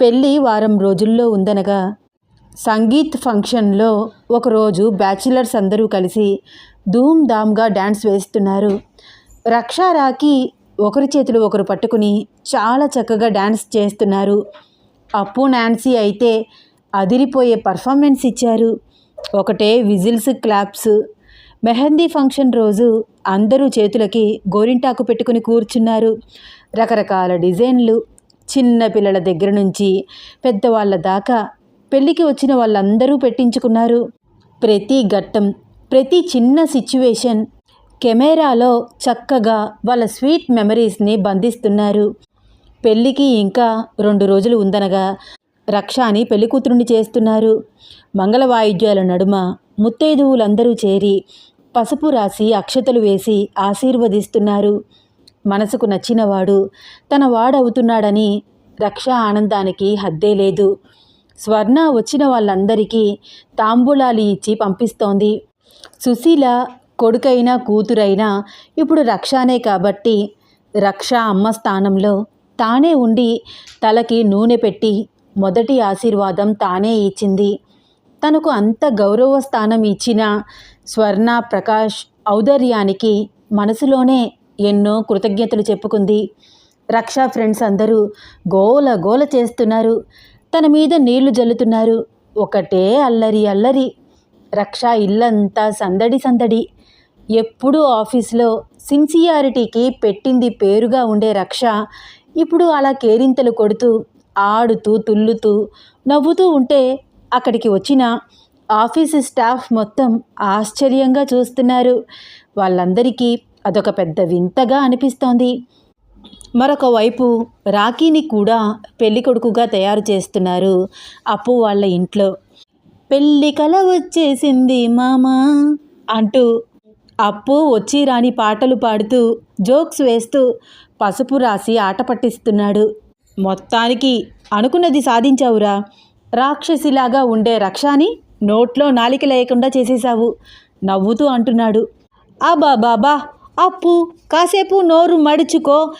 పెళ్ళి వారం రోజుల్లో ఉందనగా సంగీత్ ఫంక్షన్లో ఒకరోజు బ్యాచిలర్స్ అందరూ కలిసి ధూమ్ ధామ్గా డ్యాన్స్ వేస్తున్నారు. రక్షారాకి ఒకరి చేతులు ఒకరు పట్టుకుని చాలా చక్కగా డ్యాన్స్ చేస్తున్నారు. అప్పు నాన్సీ అయితే అదిరిపోయే పర్ఫార్మెన్స్ ఇచ్చారు. ఒకటే విజిల్స్ క్లాప్స్. మెహందీ ఫంక్షన్ రోజు అందరూ చేతులకి గోరింటాకు పెట్టుకుని కూర్చున్నారు. రకరకాల డిజైన్లు చిన్న పిల్లల దగ్గర నుంచి పెద్దవాళ్ళ దాకా పెళ్ళికి వచ్చిన వాళ్ళందరూ పెట్టించుకున్నారు. ప్రతి ఘట్టం ప్రతి చిన్న సిచ్యువేషన్ కెమెరాలో చక్కగా వాళ్ళ స్వీట్ మెమరీస్ని బంధిస్తున్నారు. పెళ్ళికి ఇంకా రెండు రోజులు ఉందనగా రక్షాని పెళ్ళి కూతురుని చేస్తున్నారు. మంగళ వాయిద్యాల నడుమ ముత్తైదువులందరూ చేరి పసుపు రాసి అక్షతలు వేసి ఆశీర్వదిస్తున్నారు. మనసుకు నచ్చినవాడు తన వాడవుతున్నాడని రక్ష ఆనందానికి హద్దే లేదు. స్వర్ణ వచ్చిన వాళ్ళందరికీ తాంబూలాలు ఇచ్చి పంపిస్తోంది. సుశీల కొడుకైనా కూతురైనా ఇప్పుడు రక్షానే కాబట్టి రక్ష అమ్మ స్థానంలో తానే ఉండి తలకి నూనె పెట్టి మొదటి ఆశీర్వాదం తానే ఇచ్చింది. తనకు అంత గౌరవ స్థానం ఇచ్చిన స్వర్ణ ప్రకాష్ ఔదర్యానికి మనసులోనే ఎన్నో కృతజ్ఞతలు చెప్పుకుంది. రక్షా ఫ్రెండ్స్ అందరూ గోల గోల చేస్తున్నారు. తన మీద నీళ్ళు జల్లుతున్నారు. ఒకటే అల్లరి అల్లరి. రక్ష ఇల్లంతా సందడి సందడి. ఎప్పుడూ ఆఫీస్లో సిన్సియారిటీకి పెట్టింది పేరుగా ఉండే రక్ష ఇప్పుడు అలా కేరింతలు కొడుతూ ఆడుతూ తుల్లుతూ నవ్వుతూ ఉంటే అక్కడికి వచ్చిన ఆఫీస్ స్టాఫ్ మొత్తం ఆశ్చర్యంగా చూస్తున్నారు. వాళ్ళందరికీ అదొక పెద్ద వింతగా అనిపిస్తోంది. మరొక వైపు రాఖీని కూడా పెళ్ళి కొడుకుగా తయారు చేస్తున్నారు అప్పు వాళ్ళ ఇంట్లో. పెళ్ళి కల వచ్చేసింది మామా అంటూ అప్పు వచ్చి రాని పాటలు పాడుతూ జోక్స్ వేస్తూ పసుపు రాసి ఆట పట్టిస్తున్నాడు. మొత్తానికి అనుకున్నది సాధించావురా. రాక్షసిలాగా ఉండే రక్షాని నోట్లో నాలిక లేకుండా చేసేశావు. నవ్వుతూ అంటున్నాడు. అబ్బా బాబా అప్పు కాసేపు నోరు మడుచుకో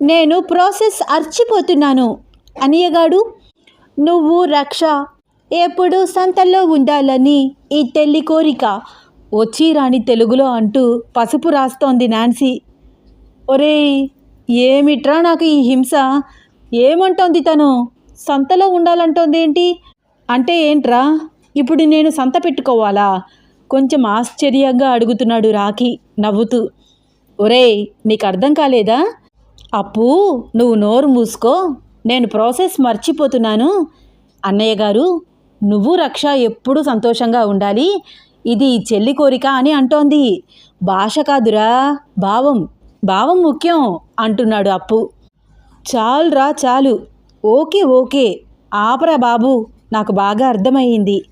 నేను ప్రాసెస్ అర్చిపోతున్నాను అనియగాడు. నువ్వు రక్ష ఎప్పుడు సంతల్లో ఉండాలని ఈ తెల్లి కోరిక వచ్చి రాని తెలుగులో అంటూ పసుపు రాస్తోంది నాన్సీ. ఒరేయ్ ఏమిట్రా నాకు ఈ హింస? ఏమంటోంది తను? సంతలో ఉండాలంటోంది ఏంటి అంటే ఏంట్రా? ఇప్పుడు నేను సంత పెట్టుకోవాలా? కొంచెం ఆశ్చర్యంగా అడుగుతున్నాడు రాఖీ నవ్వుతూ. ఒరేయ్ నీకు అర్థం కాలేదా? అప్పు నువ్వు నోరు మూసుకో నేను ప్రాసెస్ మర్చిపోతున్నాను. అన్నయ్య గారు నువ్వు రక్ష ఎప్పుడూ సంతోషంగా ఉండాలి. ఇది చెల్లి కోరిక అని అంటోంది. భాష కాదురా భావం. భావం ముఖ్యం అంటున్నాడు అప్పు. చాలురా చాలు. Okay okay. ఆపరా బాబు నాకు బాగా అర్థమయ్యింది.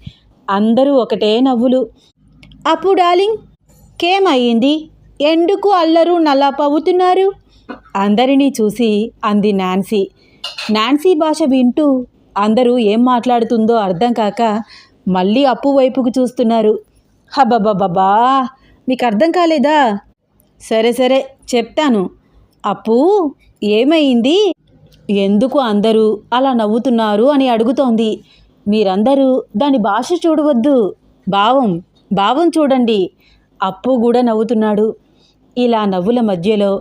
అందరూ ఒకటే నవ్వులు. అప్పు డార్లింగ్ కేమయ్యింది ఎందుకు అల్లరు నల్లా పవ్వుతున్నారు అందరినీ చూసి అంది నాన్సీ. నాన్సీ భాష వింటూ అందరూ ఏం మాట్లాడుతుందో అర్థం కాక మళ్ళీ అప్పు వైపుకు చూస్తున్నారు. హబ్బబ్బబ్బా మీకు అర్థం కాలేదా? సరే సరే చెప్తాను. అప్పు ఏమైంది? ఎందుకు అందరూ అలా నవ్వుతున్నారు అని అడుగుతోంది. మీరందరూ దాని భాష చూడవద్దు. భావం భావం చూడండి. అప్పు కూడా నవ్వుతున్నాడు. ఇలా నవ్వుల మధ్యలో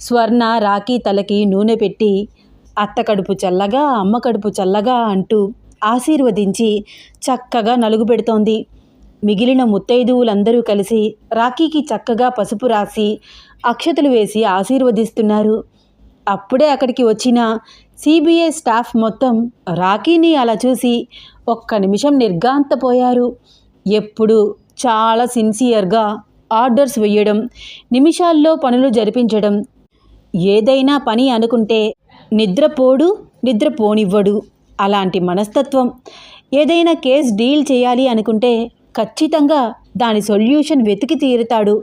స్వర్ణ రాఖీ తలకి నూనె పెట్టి అత్త కడుపు చల్లగా అమ్మ కడుపు చల్లగా అంటూ ఆశీర్వదించి చక్కగా నలుగు పెడుతోంది. మిగిలిన ముత్తైదువులందరూ కలిసి రాఖీకి చక్కగా పసుపు రాసి అక్షతలు వేసి ఆశీర్వదిస్తున్నారు. అప్పుడే అక్కడికి వచ్చిన సిబిఐ స్టాఫ్ మొత్తం రాఖీని అలా చూసి ఒక్క నిమిషం నిర్గాంతపోయారు ఎప్పుడు చాలా సిన్సియర్గా ఆర్డర్స్ వేయడం నిమిషాల్లో పనులు జరిపించడం. ఏదైనా పని అనుకుంటే నిద్రపోడు నిద్రపోనివ్వడు. అలాంటి మనస్తత్వం. ఏదైనా కేస్ డీల్ చేయాలి అనుకుంటే ఖచ్చితంగా దాని సొల్యూషన్ వెతికి తీరుతాడు.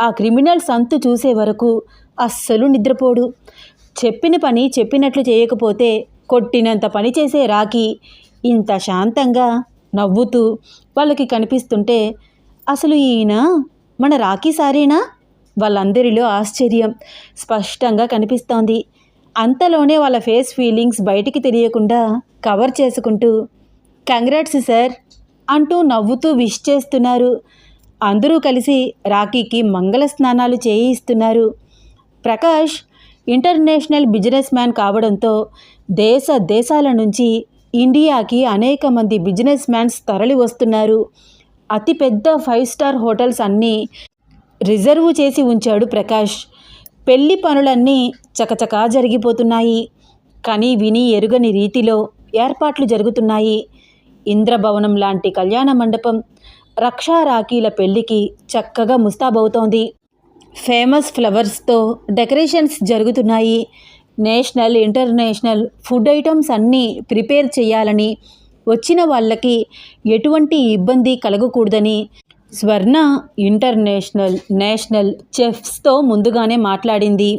ఆ క్రిమినల్ సంతు చూసే వరకు అస్సలు నిద్రపోడు. చెప్పిన పని చెప్పినట్లు చేయకపోతే కొట్టినంత పని చేసే రాకి ఇంత శాంతంగా నవ్వుతూ వాళ్ళకి కనిపిస్తుంటే అసలు ఈయన మన రాఖీ సారేనా? వాళ్ళందరిలో ఆశ్చర్యం. స్పష్టంగా కనిపిస్తోంది. అంతలోనే వాళ్ళ ఫేస్ ఫీలింగ్స్ బయటికి తెలియకుండా కవర్ చేసుకుంటూ కంగ్రాట్స్ సార్ అంటూ నవ్వుతూ విష్ చేస్తున్నారు. అందరూ కలిసి రాఖీకి మంగళ స్నానాలు చేయిస్తున్నారు. ప్రకాష్ ఇంటర్నేషనల్ బిజినెస్ మ్యాన్ కావడంతో దేశ దేశాల నుంచి ఇండియాకి అనేక మంది బిజినెస్ మ్యాన్స్ తరలి వస్తున్నారు అతిపెద్ద ఫైవ్ స్టార్ హోటల్స్ అన్నీ రిజర్వ్ చేసి ఉంచాడు ప్రకాష్. పెళ్ళి పనులన్నీ చకచకా జరిగిపోతున్నాయి. కానీ విని ఎరుగని రీతిలో ఏర్పాట్లు జరుగుతున్నాయి. ఇంద్రభవనం లాంటి కళ్యాణ మండపం రక్షా రాఖీల పెళ్ళికి చక్కగా ముస్తాబవుతోంది. ఫేమస్ ఫ్లవర్స్తో డెకరేషన్స్ జరుగుతున్నాయి. నేషనల్ ఇంటర్నేషనల్ ఫుడ్ ఐటమ్స్ అన్నీ ప్రిపేర్ చేయాలని వచ్చిన వాళ్ళకి ఎటువంటి ఇబ్బంది కలగకూడదని స్వర్ణ ఇంటర్నేషనల్ నేషనల్ చెఫ్స్తో ముందుగానే మాట్లాడింది.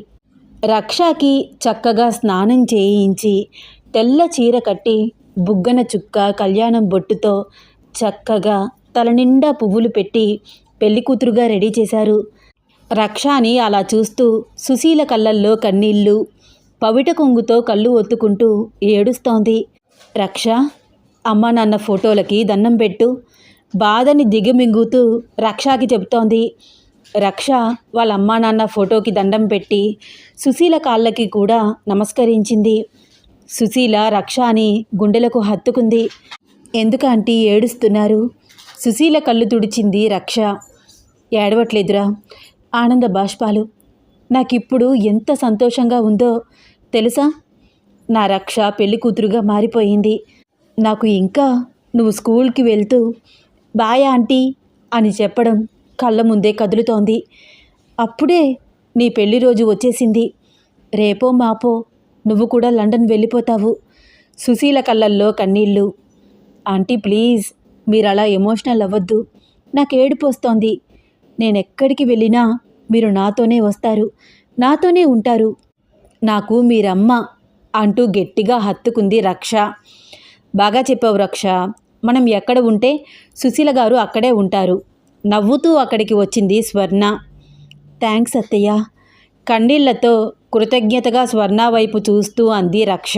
రక్షకి చక్కగా స్నానం చేయించి తెల్ల చీర కట్టి బుగ్గన చుక్క కళ్యాణం బొట్టుతో చక్కగా తలనిండా పువ్వులు పెట్టి పెళ్ళికూతురుగా రెడీ చేశారు. రక్షాని అలా చూస్తూ సుశీల కళ్ళల్లో కన్నీళ్ళు పవిట కొంగుతో కళ్ళు ఒత్తుకుంటూ ఏడుస్తోంది. రక్ష అమ్మ నాన్న ఫోటోలకి దండం పెట్టు. బాధని దిగమింగుతూ రక్షకి చెబుతోంది. రక్ష వాళ్ళ అమ్మా నాన్న ఫోటోకి దండం పెట్టి సుశీల కాళ్ళకి కూడా నమస్కరించింది. సుశీల రక్ష అని గుండెలకు హత్తుకుంది. ఎందుకంటే ఏడుస్తున్నారు? సుశీల కళ్ళు తుడిచింది రక్ష. ఏడవట్లేదురా ఆనంద బాష్పాలు. నాకిప్పుడు ఎంత సంతోషంగా ఉందో తెలుసా? నా రక్ష పెళ్ళి కూతురుగా మారిపోయింది. నాకు ఇంకా నువ్వు స్కూల్కి వెళ్తూ బాయ్ ఆంటీ అని చెప్పడం కళ్ళ ముందే కదులుతోంది. అప్పుడే నీ పెళ్ళి రోజు వచ్చేసింది. రేపో మాపో నువ్వు కూడా లండన్ వెళ్ళిపోతావు. సుశీల కళ్ళల్లో కన్నీళ్ళు. ఆంటీ ప్లీజ్ మీరు అలా ఎమోషనల్ అవ్వద్దు. నాకు ఏడుపు వస్తోంది. నేను ఎక్కడికి వెళ్ళినా మీరు నాతోనే వస్తారు. నాతోనే ఉంటారు. నాకు మీరమ్మ అంటూ గట్టిగా హత్తుకుంది రక్ష. బాగా చెప్పావు రక్ష. మనం ఎక్కడ ఉంటే సుశీల గారు అక్కడే ఉంటారు. నవ్వుతూ అక్కడికి వచ్చింది స్వర్ణ. థ్యాంక్స్ అత్తయ్య. కన్నీళ్ళతో కృతజ్ఞతగా స్వర్ణ వైపు చూస్తూ అంది రక్ష.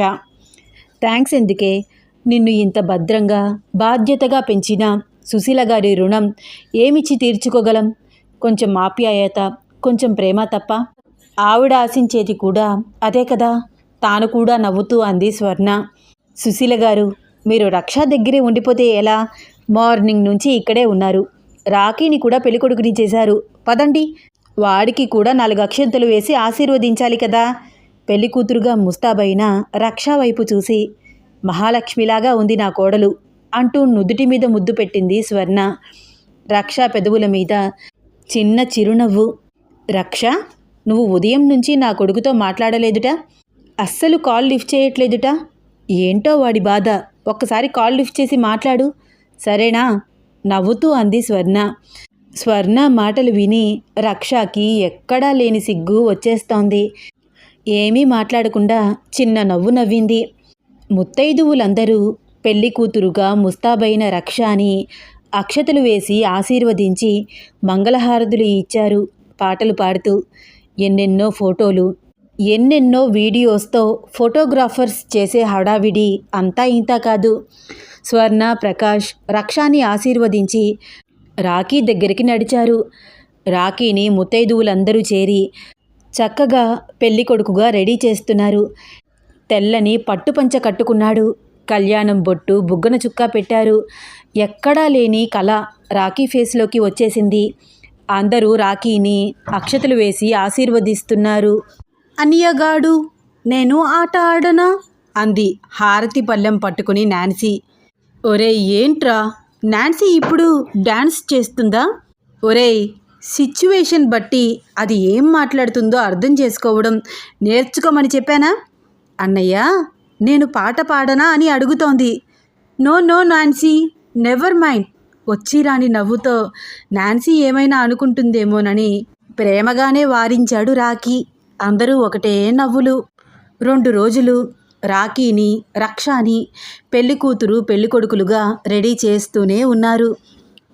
థ్యాంక్స్ ఎందుకే? నిన్ను ఇంత భద్రంగా బాధ్యతగా పెంచిన సుశీల గారి రుణం ఏమిచ్చి తీర్చుకోగలం? కొంచెం ఆప్యాయత కొంచెం ప్రేమ తప్ప. ఆవిడ ఆశించేది కూడా అదే కదా? తాను కూడా నవ్వుతూ అంది స్వర్ణ. సుశీల గారు మీరు రక్ష దగ్గరే ఉండిపోతే ఎలా? మార్నింగ్ నుంచి ఇక్కడే ఉన్నారు. రాఖీని కూడా పెళ్ళికొడుకుని చేశారు. పదండి. వాడికి కూడా నాలుగు అక్షంతలు వేసి ఆశీర్వదించాలి కదా. పెళ్ళి కూతురుగా ముస్తాబైన రక్ష వైపు చూసి మహాలక్ష్మిలాగా ఉంది నా కోడలు అంటూ నుదుటి మీద ముద్దు పెట్టింది స్వర్ణ. రక్ష పెదవుల మీద చిన్న చిరునవ్వు. రక్ష నువ్వు ఉదయం నుంచి నా కొడుకుతో మాట్లాడలేదుట? అస్సలు కాల్ లిఫ్ట్ చేయట్లేదుట? ఏంటో వాడి బాధ. ఒక్కసారి కాల్ లిఫ్ట్ చేసి మాట్లాడు. సరేనా? నవ్వుతూ అంది స్వర్ణ. స్వర్ణ మాటలు విని రక్షకి ఎక్కడా లేని సిగ్గు వచ్చేస్తోంది. ఏమీ మాట్లాడకుండా చిన్న నవ్వు నవ్వింది. ముత్తైదువులందరూ పెళ్ళి కూతురుగా ముస్తాబైన రక్ష అని అక్షతలు వేసి ఆశీర్వదించి మంగళహారతులు ఇచ్చారు పాటలు పాడుతూ. ఎన్నెన్నో ఫోటోలు ఎన్నెన్నో వీడియోస్తో ఫోటోగ్రాఫర్స్ చేసే హడావిడి అంతా ఇంతా కాదు. స్వర్ణ ప్రకాష్ రక్షాని ఆశీర్వదించి రాఖీ దగ్గరికి నడిచారు. రాఖీని ముత్తైదువులందరూ చేరి చక్కగా పెళ్ళి కొడుకుగా రెడీ చేస్తున్నారు. తెల్లని పట్టుపంచ కట్టుకున్నాడు. కళ్యాణం బొట్టు బుగ్గన చుక్క పెట్టారు. ఎక్కడా లేని కళ రాఖీ ఫేస్లోకి వచ్చేసింది. అందరూ రాఖీని అక్షతలు వేసి ఆశీర్వదిస్తున్నారు. అనియగాడు నేను ఆట ఆడనా? అంది హారతి పళ్ళెం పట్టుకుని నాన్సీ. ఒరే ఏంట్రా? నాన్సీ ఇప్పుడు డాన్స్ చేస్తుందా? ఒరేయ్ సిచ్యువేషన్ బట్టి అది ఏం మాట్లాడుతుందో అర్థం చేసుకోవడం నేర్చుకోమని చెప్పానా? అన్నయ్య నేను పాట పాడనా అని అడుగుతోంది. No no Nancy never mind. వచ్చి రాని నవ్వుతో నాన్సీ ఏమైనా అనుకుంటుందేమోనని ప్రేమగానే వారించాడు రాకీ అందరూ ఒకటే నవ్వులు. రెండు రోజులు రాఖీని రక్షాని పెళ్ళి కూతురు పెళ్ళి కొడుకులుగా రెడీ చేస్తూనే ఉన్నారు.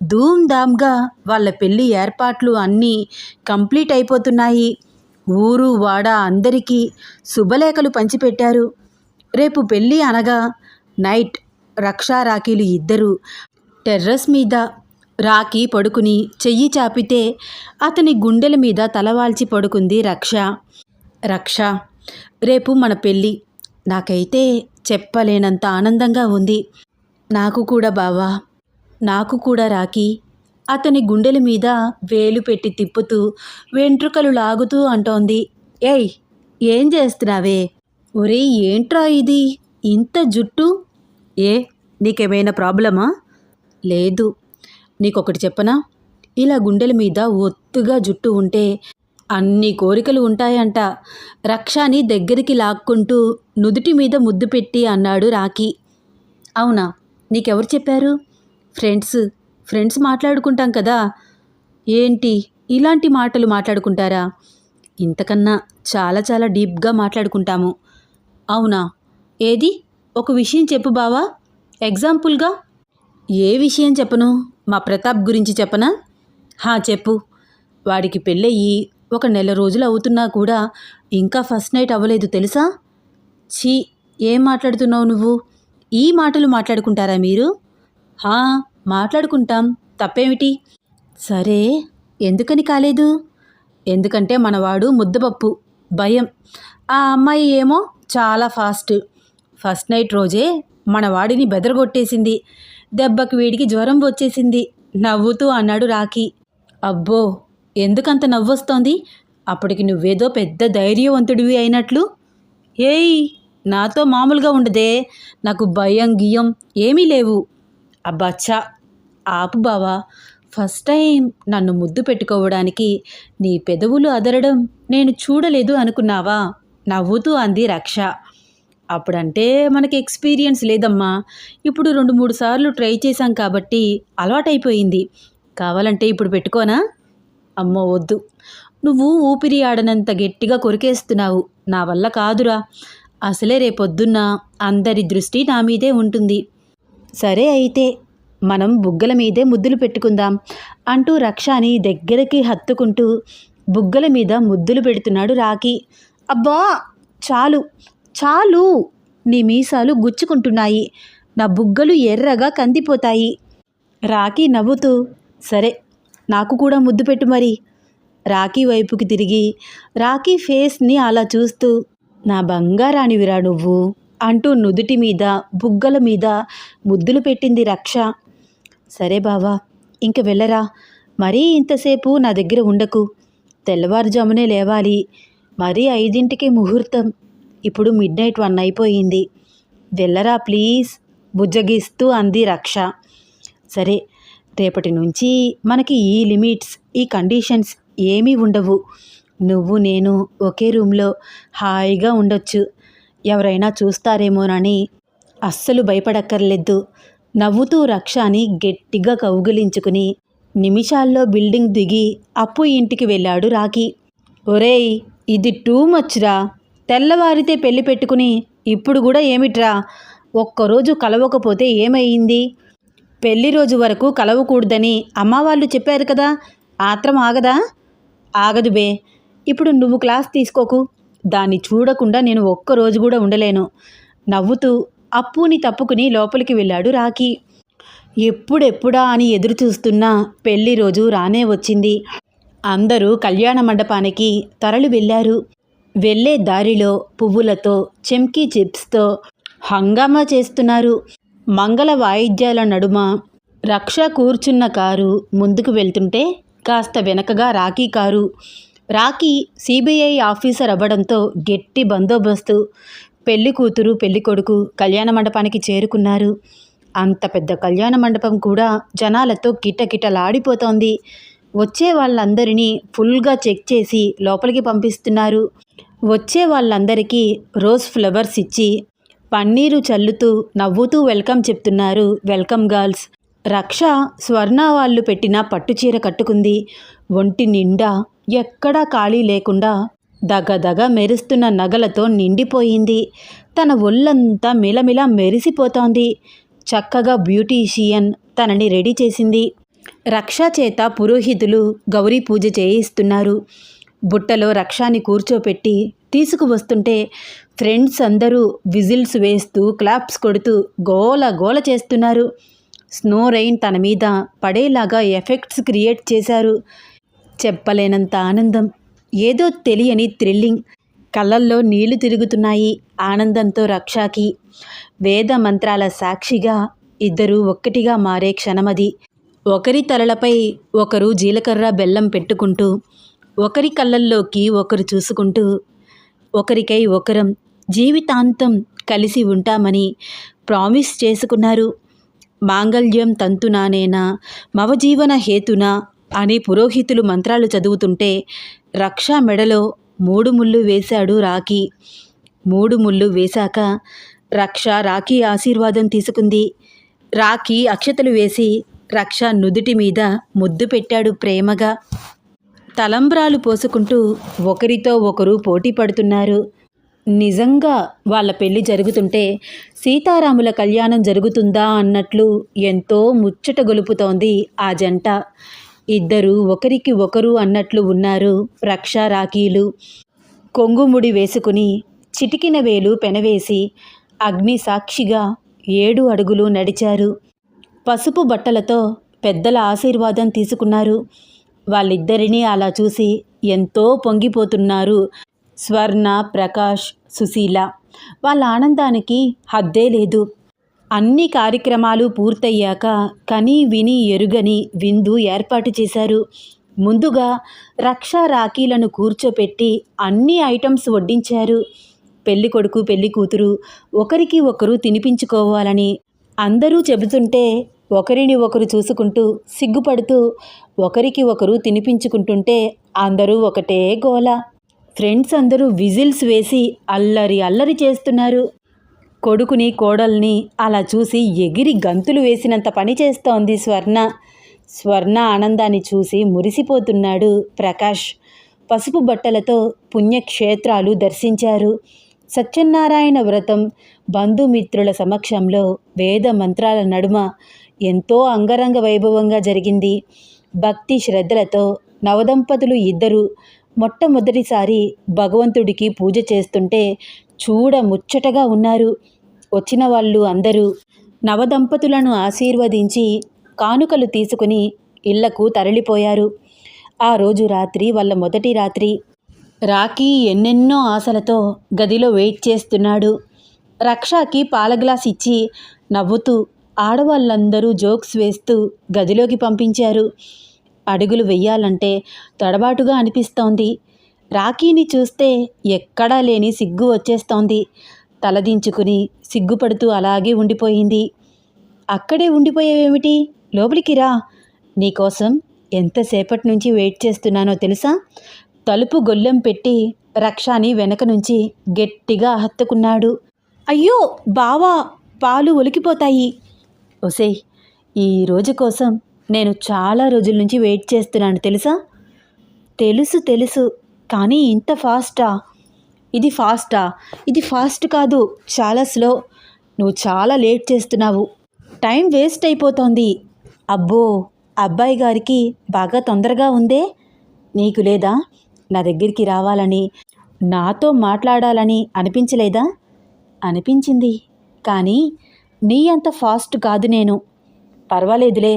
ధూమ్ధామ్గా వాళ్ళ పెళ్ళి ఏర్పాట్లు అన్నీ కంప్లీట్ అయిపోతున్నాయి. ఊరు వాడ అందరికీ శుభలేఖలు పంచిపెట్టారు. రేపు పెళ్ళి అనగా నైట్ రక్షా రాఖీలు ఇద్దరు టెర్రస్ మీద రాఖీ పడుకుని చెయ్యి చాపితే అతని గుండెల మీద తలవాల్చి పడుకుంది రక్ష. రక్ష రేపు మన పెళ్ళి. నాకైతే చెప్పలేనంత ఆనందంగా ఉంది. నాకు కూడా బావా నాకు కూడా రాకి అతని గుండెల మీద వేలు పెట్టి తిప్పుతూ వెంట్రుకలు లాగుతూ అంటోంది. ఏయ్ ఏం చేస్తున్నావే? ఒరే ఏంట్రా ఇది? ఇంత జుట్టు? ఏ నీకేమైనా ప్రాబ్లమా? లేదు. నీకొకటి చెప్పనా? ఇలా గుండెల మీద ఒత్తుగా జుట్టు ఉంటే అన్ని కోరికలు ఉంటాయంట. రక్షాని దగ్గరికి లాక్కుంటూ నుదుటి మీద ముద్దు పెట్టి అన్నాడు రాకీ అవునా? నీకెవరు చెప్పారు? ఫ్రెండ్స్ ఫ్రెండ్స్ మాట్లాడుకుంటాం కదా. ఏంటి? ఇలాంటి మాటలు మాట్లాడుకుంటారా? ఇంతకన్నా చాలా చాలా డీప్గా మాట్లాడుకుంటాము. అవునా? ఏది? ఒక విషయం చెప్పు బావా. ఎగ్జాంపుల్గా. ఏ విషయం చెప్పను? మా ప్రతాప్ గురించి చెప్పనా? హా చెప్పు. వాడికి పెళ్ళయ్యి ఒక నెల రోజులు అవుతున్నా కూడా ఇంకా ఫస్ట్ నైట్ అవ్వలేదు తెలుసా? ఛీ ఏం మాట్లాడుతున్నావు నువ్వు? ఈ మాటలు మాట్లాడుకుంటారా మీరు? హా మాట్లాడుకుంటాం. తప్పేమిటి? సరే ఎందుకని కాలేదు? ఎందుకంటే మనవాడు ముద్దపప్పు భయం. ఆ అమ్మాయి ఏమో చాలా ఫాస్ట్. ఫస్ట్ నైట్ రోజే మన వాడిని బెదరగొట్టేసింది. దెబ్బకి వీడికి జ్వరం వచ్చేసింది. నవ్వుతూ అన్నాడు రాఖీ. అబ్బో ఎందుకంత నవ్వొస్తోంది? అప్పటికి నువ్వేదో పెద్ద ధైర్యవంతుడివి అయినట్లు. ఏయ్ నాతో మామూలుగా ఉండదే. నాకు భయం గియం ఏమీ లేవు. అబ్బాచ్చా ఆపు బావా. ఫస్ట్ టైం నన్ను ముద్దు పెట్టుకోవడానికి నీ పెదవులు అదరడం నేను చూడలేదు అనుకున్నావా? నవ్వుతూ అంది రక్ష. అప్పుడంటే మనకి ఎక్స్పీరియన్స్ లేదమ్మా. ఇప్పుడు రెండు మూడు సార్లు ట్రై చేశాం కాబట్టి అలవాటైపోయింది. కావాలంటే ఇప్పుడు పెట్టుకోనా? అమ్మో వద్దు. నువ్వు ఊపిరి ఆడనంత గట్టిగా కొరికేస్తున్నావు. నా వల్ల కాదురా. అసలే రేపొద్దున్న అందరి దృష్టి నా మీదే ఉంటుంది. సరే అయితే మనం బుగ్గల మీదే ముద్దులు పెట్టుకుందాం అంటూ రక్షాని దగ్గరికి హత్తుకుంటూ బుగ్గల మీద ముద్దులు పెడుతున్నాడు రాఖీ. అబ్బా చాలు. చాలు నీ మీసాలు గుచ్చుకుంటున్నాయి. నా బుగ్గలు ఎర్రగా కందిపోతాయి. రాఖీ నవ్వుతూ సరే నాకు కూడా ముద్దు పెట్టు మరి. రాఖీ వైపుకి తిరిగి రాఖీ ఫేస్ని అలా చూస్తూ నా బంగారానివిరా నువ్వు అంటూ నుదుటి మీద బుగ్గల మీద ముద్దులు పెట్టింది రక్ష. సరే బావా ఇంక వెళ్ళరా. మరీ ఇంతసేపు నా దగ్గర ఉండకు. తెల్లవారుజామునే లేవాలి. మరీ ఐదింటికి ముహూర్తం. ఇప్పుడు మిడ్ నైట్ వన్ అయిపోయింది. వెళ్ళరా ప్లీజ్? బుజ్జగిస్తూ అంది రక్ష. సరే రేపటి నుంచి మనకి ఈ లిమిట్స్ ఈ కండిషన్స్ ఏమీ ఉండవు. నువ్వు నేను ఒకే రూమ్లో హాయిగా ఉండొచ్చు. ఎవరైనా చూస్తారేమోనని అస్సలు భయపడక్కర్లేదు. నవ్వుతూ రక్షాని గట్టిగా కౌగిలించుకుని నిమిషాల్లో బిల్డింగ్ దిగి అప్పు ఇంటికి వెళ్ళాడు రాకీ ఒరేయ్ ఇది టూ మచ్రా తెల్లవారితే పెళ్ళి పెట్టుకుని ఇప్పుడు కూడా ఏమిట్రా? ఒక్కరోజు కలవకపోతే ఏమయ్యింది? పెళ్ళి రోజు వరకు కలవకూడదని అమ్మవాళ్ళు చెప్పారు కదా ఆత్రం ఆగదా? ఆగదు బే. ఇప్పుడు నువ్వు క్లాస్ తీసుకోకు. దాన్ని చూడకుండా నేను ఒక్కరోజు కూడా ఉండలేను. నవ్వుతూ అప్పుని తప్పుకుని లోపలికి వెళ్ళాడు రాకీ ఎప్పుడెప్పుడా అని ఎదురు చూస్తున్న పెళ్ళి రోజు రానే వచ్చింది. అందరూ కళ్యాణ మండపానికి తరలి వెళ్ళారు. వెళ్ళే దారిలో పువ్వులతో చెంకీ చిప్స్తో హంగామా చేస్తున్నారు. మంగళ వాయిద్యాల నడుమ రక్ష కూర్చున్న కారు ముందుకు వెళ్తుంటే కాస్త వెనకగా Rakhi car. Rakhi CBI officer అవ్వడంతో గట్టి బందోబస్తు. పెళ్ళి కూతురు పెళ్ళి కొడుకు కళ్యాణ మండపానికి చేరుకున్నారు. అంత పెద్ద కళ్యాణ మండపం కూడా జనాలతో కిటకిటలాడిపోతోంది. వచ్చే వాళ్ళందరినీ ఫుల్గా చెక్ చేసి లోపలికి పంపిస్తున్నారు. వచ్చే వాళ్ళందరికీ రోజ్ ఫ్లవర్స్ ఇచ్చి పన్నీరు చల్లుతూ నవ్వుతూ వెల్కమ్ చెప్తున్నారు వెల్కమ్ గర్ల్స్. రక్ష స్వర్ణ వాళ్ళు పెట్టిన పట్టుచీర కట్టుకుంది. ఒంటి నిండా ఎక్కడా ఖాళీ లేకుండా దగదగ మెరుస్తున్న నగలతో నిండిపోయింది. తన ఒళ్ళంతా మిలమిల మెరిసిపోతోంది. చక్కగా బ్యూటీషియన్ తనని రెడీ చేసింది. రక్ష చేత పురోహితులు గౌరీ పూజ చేయిస్తున్నారు. బుట్టలో రక్షాని కూర్చోపెట్టి తీసుకువస్తుంటే ఫ్రెండ్స్ అందరూ విజిల్స్ వేస్తూ క్లాప్స్ కొడుతూ గోల గోల చేస్తున్నారు. స్నో రైన్ తన మీద పడేలాగా ఎఫెక్ట్స్ క్రియేట్ చేశారు. చెప్పలేనంత ఆనందం ఏదో తెలియని థ్రిల్లింగ్. కళ్ళల్లో నీళ్ళు తిరుగుతున్నాయి ఆనందంతో రక్షాకి. వేద మంత్రాల సాక్షిగా ఇద్దరూ ఒక్కటిగా మారే క్షణమది. ఒకరి తలలపై ఒకరు జీలకర్ర బెల్లం పెట్టుకుంటూ ఒకరి కళ్ళల్లోకి ఒకరు చూసుకుంటూ ఒకరికై ఒకరం జీవితాంతం కలిసి ఉంటామని ప్రామిస్ చేసుకున్నారు. మాంగళ్యం తంతునానేనా మవజీవన హేతున అని పురోహితులు మంత్రాలు చదువుతుంటే రక్షా మెడలో మూడు ముళ్ళు వేశాడు రాఖీ. మూడు ముళ్ళు వేశాక రక్ష రాఖీ ఆశీర్వాదం తీసుకుంది. రాఖీ అక్షతలు వేసి రక్ష నుదుటి మీద ముద్దు పెట్టాడు ప్రేమగా. తలంబ్రాలు పోసుకుంటూ ఒకరితో ఒకరు పోటీ పడుతున్నారు. నిజంగా వాళ్ళ పెళ్ళి జరుగుతుంటే సీతారాముల కళ్యాణం జరుగుతుందా అన్నట్లు ఎంతో ముచ్చట గొలుపుతోంది ఆ జంట. ఇద్దరు ఒకరికి ఒకరు అన్నట్లు ఉన్నారు రక్షా రాఖీలు. కొంగుముడి వేసుకుని చిటికిన వేలు పెనవేసి అగ్ని సాక్షిగా ఏడు అడుగులు నడిచారు. పసుపు బట్టలతో పెద్దల ఆశీర్వాదం తీసుకున్నారు. వాళ్ళిద్దరినీ అలా చూసి ఎంతో పొంగిపోతున్నారు స్వర్ణ ప్రకాష్ సుశీల. వాళ్ళ ఆనందానికి హద్దే లేదు. అన్ని కార్యక్రమాలు పూర్తయ్యాక కని విని ఎరుగని విందు ఏర్పాటు చేశారు. ముందుగా రక్షా రాఖీలను కూర్చోపెట్టి అన్ని ఐటమ్స్ వడ్డించారు. పెళ్ళి కొడుకు పెళ్ళి కూతురు ఒకరికి ఒకరు తినిపించుకోవాలని అందరూ చెబుతుంటే ఒకరిని ఒకరు చూసుకుంటూ సిగ్గుపడుతూ ఒకరికి ఒకరు తినిపించుకుంటుంటే అందరూ ఒకటే గోల. ఫ్రెండ్స్ అందరూ విజిల్స్ వేసి అల్లరి అల్లరి చేస్తున్నారు. కొడుకుని కోడల్ని అలా చూసి ఎగిరి గంతులు వేసినంత పని చేస్తోంది స్వర్ణ. స్వర్ణ ఆనందాన్ని చూసి మురిసిపోతున్నాడు ప్రకాష్. పసుపు బట్టలతో పుణ్యక్షేత్రాలు దర్శించారు. సత్యనారాయణ వ్రతం బంధుమిత్రుల సమక్షంలో వేద మంత్రాల నడుమ ఎంతో అంగరంగ వైభవంగా జరిగింది. భక్తి శ్రద్ధలతో నవదంపతులు ఇద్దరు మొట్టమొదటిసారి భగవంతుడికి పూజ చేస్తుంటే చూడ ముచ్చటగా ఉన్నారు. వచ్చిన వాళ్ళు అందరూ నవదంపతులను ఆశీర్వదించి కానుకలు తీసుకుని ఇళ్ళకు తరలిపోయారు. ఆ రోజు రాత్రి వాళ్ళ మొదటి రాత్రి. రాఖీ ఎన్నెన్నో ఆశలతో గదిలో వెయిట్ చేస్తున్నాడు. రక్షాకి పాల గ్లాస్ ఇచ్చి నవ్వుతూ ఆడవాళ్ళందరూ జోక్స్ వేస్తూ గదిలోకి పంపించారు. అడుగులు వెయ్యాలంటే తడబాటుగా అనిపిస్తోంది. రాఖీని చూస్తే ఎక్కడా లేని సిగ్గు వచ్చేస్తోంది. తలదించుకుని సిగ్గుపడుతూ అలాగే ఉండిపోయింది. అక్కడే ఉండిపోయేవేమిటి? లోపలికి రా. నీకోసం ఎంతసేపటి నుంచి వెయిట్ చేస్తున్నానో తెలుసా? తలుపు గొల్లెం పెట్టి రక్షాని వెనక నుంచి గట్టిగా హత్తుకున్నాడు. అయ్యో! బావా! పాలు ఒలికిపోతాయి. ఒసేయ్ ఈ రోజు కోసం నేను చాలా రోజుల నుంచి వెయిట్ చేస్తున్నాను తెలుసా? తెలుసు తెలుసు కానీ ఇంత ఫాస్టా? ఇది ఫాస్టా? ఇది ఫాస్ట్ కాదు చాలా స్లో. నువ్వు చాలా లేట్ చేస్తున్నావు. టైం వేస్ట్ అయిపోతోంది. అబ్బో అబ్బాయి గారికి బాగా తొందరగా ఉందే? నీకు లేదా? నా దగ్గరికి రావాలని నాతో మాట్లాడాలని అనిపించలేదా? అనిపించింది. కానీ నీ అంత ఫాస్ట్ కాదు నేను. పర్వాలేదులే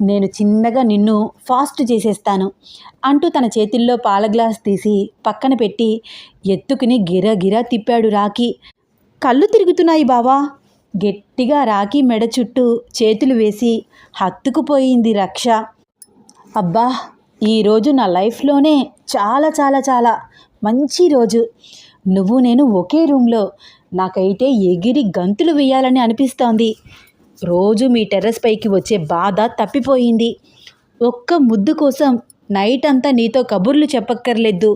నేను చిన్నగా నిన్ను ఫాస్ట్ చేసేస్తాను అంటూ తన చేతిల్లో పాల గ్లాస్ తీసి పక్కన పెట్టి ఎత్తుకుని గిరగిరా తిప్పాడు రాఖీ. కళ్ళు తిరుగుతున్నాయి బావా. గట్టిగా రాఖీ మెడ చుట్టూ చేతులు వేసి హత్తుకుపోయింది రక్ష. అబ్బా ఈరోజు నా లైఫ్లోనే చాలా చాలా చాలా మంచి రోజు. నువ్వు నేను ఒకే రూమ్లో నాకైతే ఎగిరి గంతులు వేయాలని అనిపిస్తోంది. రోజు మీ టెర్రస్ పైకి వచ్చే బాధ తప్పిపోయింది. ఒక్క ముద్దు కోసం నైట్ అంతా నీతో కబుర్లు చెప్పక్కర్లేదు.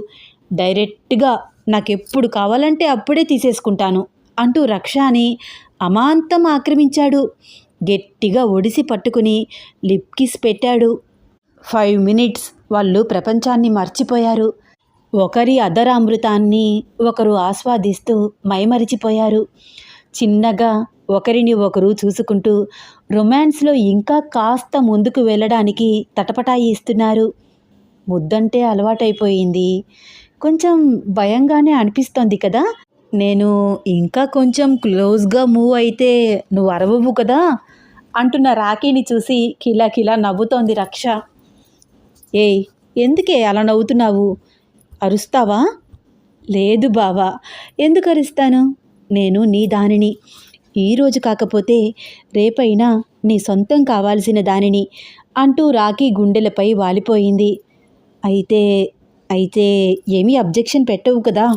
డైరెక్ట్గా నాకెప్పుడు కావాలంటే అప్పుడే తీసేసుకుంటాను అంటూ రక్షాని అమాంతం ఆక్రమించాడు. గట్టిగా ఒడిసి పట్టుకుని లిప్ కిస్ పెట్టాడు. ఫైవ్ మినిట్స్ వాళ్ళు ప్రపంచాన్ని మర్చిపోయారు. ఒకరి అదరామృతాన్ని ఒకరు ఆస్వాదిస్తూ మైమరిచిపోయారు. చిన్నగా ఒకరిని ఒకరు చూసుకుంటూ రొమాన్స్లో ఇంకా కాస్త ముందుకు వెళ్ళడానికి తటపటాయిస్తున్నారు ముద్దంటే అలవాటైపోయింది. కొంచెం భయంగానే అనిపిస్తోంది కదా? నేను ఇంకా కొంచెం క్లోజ్గా మూవ్ అయితే నువ్వు అరవవు కదా? అంటున్న రాఖీని చూసి కిలా కిలా నవ్వుతోంది రక్ష. ఏయ్ ఎందుకే అలా నవ్వుతున్నావు? అరుస్తావా? లేదు బావా. ఎందుకు అరుస్తాను? నేను నీ దానిని. ఈరోజు కాకపోతే రేపైనా నీ సొంతం కావాల్సిన దానిని అంటూ రాఖీ గుండెలపై వాలిపోయింది. అయితే అయితే ఏమీ అబ్జెక్షన్ పెట్టవు కదా.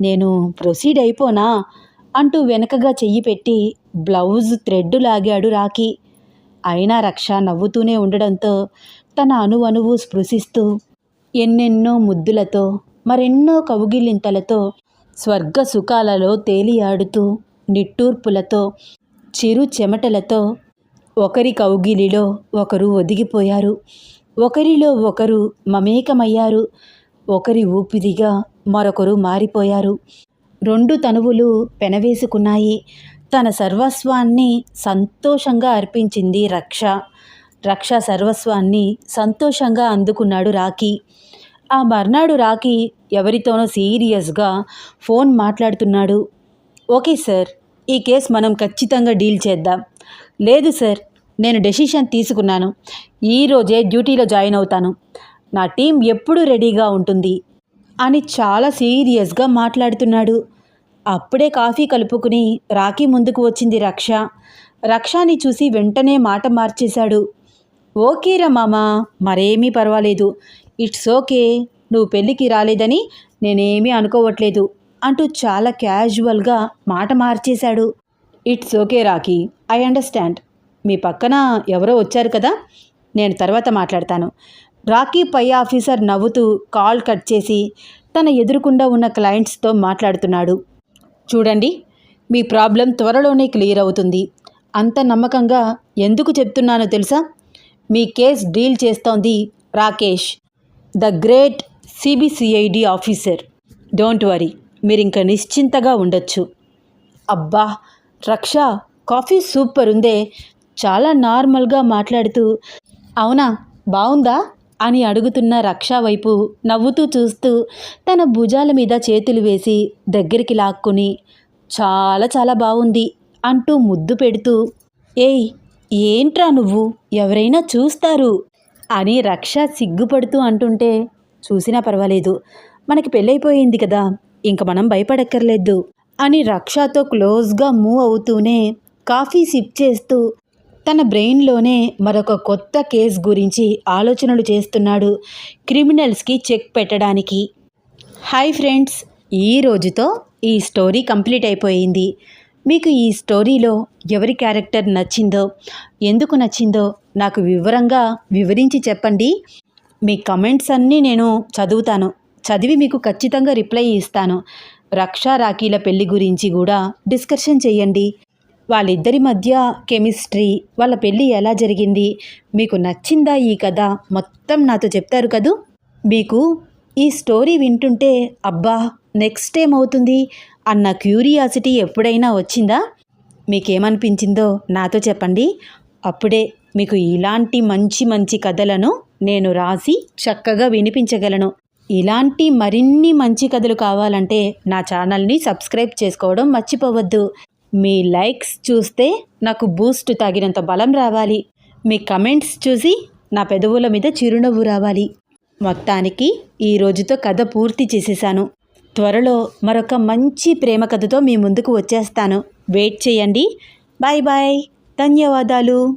నేను ప్రొసీడ్ అయిపోనా? అంటూ వెనకగా చెయ్యి పెట్టి బ్లౌజ్ థ్రెడ్ లాగాడు రాఖీ. అయినా రక్ష నవ్వుతూనే ఉండడంతో తన అణువణువు స్పృశిస్తూ ఎన్నెన్నో ముద్దులతో మరెన్నో కవుగిలింతలతో స్వర్గ సుఖాలలో తేలియాడుతూ నిట్టూర్పులతో చిరు చెమటలతో ఒకరి కౌగిలిలో ఒకరు ఒదిగిపోయారు. ఒకరిలో ఒకరు మమేకమయ్యారు. ఒకరి ఊపిరిగా మరొకరు మారిపోయారు. రెండు తనువులు పెనవేసుకున్నాయి. తన సర్వస్వాన్ని సంతోషంగా అర్పించింది రక్ష. రక్ష సర్వస్వాన్ని సంతోషంగా అందుకున్నాడు రాఖీ. ఆ మర్నాడు రాఖీ ఎవరితోనో సీరియస్గా ఫోన్ మాట్లాడుతున్నాడు. ఓకే సార్ ఈ కేస్ మనం ఖచ్చితంగా డీల్ చేద్దాం. లేదు సార్ నేను డెసిషన్ తీసుకున్నాను. ఈరోజే డ్యూటీలో జాయిన్ అవుతాను. నా టీం ఎప్పుడూ రెడీగా ఉంటుంది అని చాలా సీరియస్గా మాట్లాడుతున్నాడు. అప్పుడే కాఫీ కలుపుకుని రాఖీ ముందుకు వచ్చింది రక్ష. రక్షాని చూసి వెంటనే మాట మార్చేశాడు. ఓకేరా మామా మరేమీ పర్వాలేదు. ఇట్స్ ఓకే నువ్వు పెళ్ళికి రాలేదని నేనేమీ అనుకోవట్లేదు అంటూ చాలా క్యాజువల్గా మాట మార్చేశాడు. It's okay Rakhi I understand. మీ పక్కన ఎవరో వచ్చారు కదా నేను తర్వాత మాట్లాడతాను. రాకీ పై ఆఫీసర్ నవ్వుతూ కాల్ కట్ చేసి తన ఎదురుకుండా ఉన్న క్లయింట్స్తో మాట్లాడుతున్నాడు. చూడండి మీ ప్రాబ్లం త్వరలోనే క్లియర్ అవుతుంది. అంత నమ్మకంగా ఎందుకు చెప్తున్నానో తెలుసా? మీ కేస్ డీల్ చేస్తోంది Rakesh the great CBCID officer. Don't worry మీరు ఇంకా నిశ్చింతగా ఉండొచ్చు. అబ్బా రక్ష కాఫీ సూపర్ ఉందే చాలా నార్మల్గా మాట్లాడుతూ అవునా బాగుందా అని అడుగుతున్న రక్ష వైపు నవ్వుతూ చూస్తూ తన భుజాల మీద చేతులు వేసి దగ్గరికి లాక్కుని చాలా చాలా బాగుంది అంటూ ముద్దు పెడుతూ ఏయ్ ఏంట్రా నువ్వు? ఎవరైనా చూస్తారు అని రక్ష సిగ్గుపడుతూ అంటుంటే చూసినా పర్వాలేదు. మనకి పెళ్ళైపోయింది కదా. ఇంక మనం భయపడక్కర్లేదు అని రక్షతో క్లోజ్గా మూవ్ అవుతూనే కాఫీ సిప్ చేస్తూ తన బ్రెయిన్లోనే మరొక కొత్త కేస్ గురించి ఆలోచనలు చేస్తున్నాడు క్రిమినల్స్కి చెక్ పెట్టడానికి. హాయ్ ఫ్రెండ్స్ ఈ రోజుతో ఈ స్టోరీ కంప్లీట్ అయిపోయింది. మీకు ఈ స్టోరీలో ఎవరి క్యారెక్టర్ నచ్చిందో ఎందుకు నచ్చిందో నాకు వివరంగా వివరించి చెప్పండి. మీ కమెంట్స్ అన్నీ నేను చదువుతాను. చదివి మీకు ఖచ్చితంగా రిప్లై ఇస్తాను. రక్షా రాఖీల పెళ్ళి గురించి కూడా డిస్కషన్ చేయండి. వాళ్ళిద్దరి మధ్య కెమిస్ట్రీ వాళ్ళ పెళ్ళి ఎలా జరిగింది మీకు నచ్చిందా ఈ కథ మొత్తం నాతో చెప్తారు కదూ? మీకు ఈ స్టోరీ వింటుంటే అబ్బా నెక్స్ట్ ఏమవుతుంది? అన్న క్యూరియాసిటీ ఎప్పుడైనా వచ్చిందా? మీకేమనిపించిందో నాతో చెప్పండి. అప్పుడే మీకు ఇలాంటి మంచి మంచి కథలను నేను రాసి చక్కగా వినిపించగలను. ఇలాంటి మరిన్ని మంచి కథలు కావాలంటే నా ఛానల్ని సబ్స్క్రైబ్ చేసుకోవడం మర్చిపోవద్దు. మీ లైక్స్ చూస్తే నాకు బూస్ట్ తగినంత బలం రావాలి. మీ కమెంట్స్ చూసి నా పెదవుల మీద చిరునవ్వు రావాలి. మొత్తానికి ఈ రోజుతో కథ పూర్తి చేసేసాను. త్వరలో మరొక మంచి ప్రేమ కథతో మీ ముందుకు వచ్చేస్తాను. వెయిట్ చేయండి. Bye bye. ధన్యవాదాలు.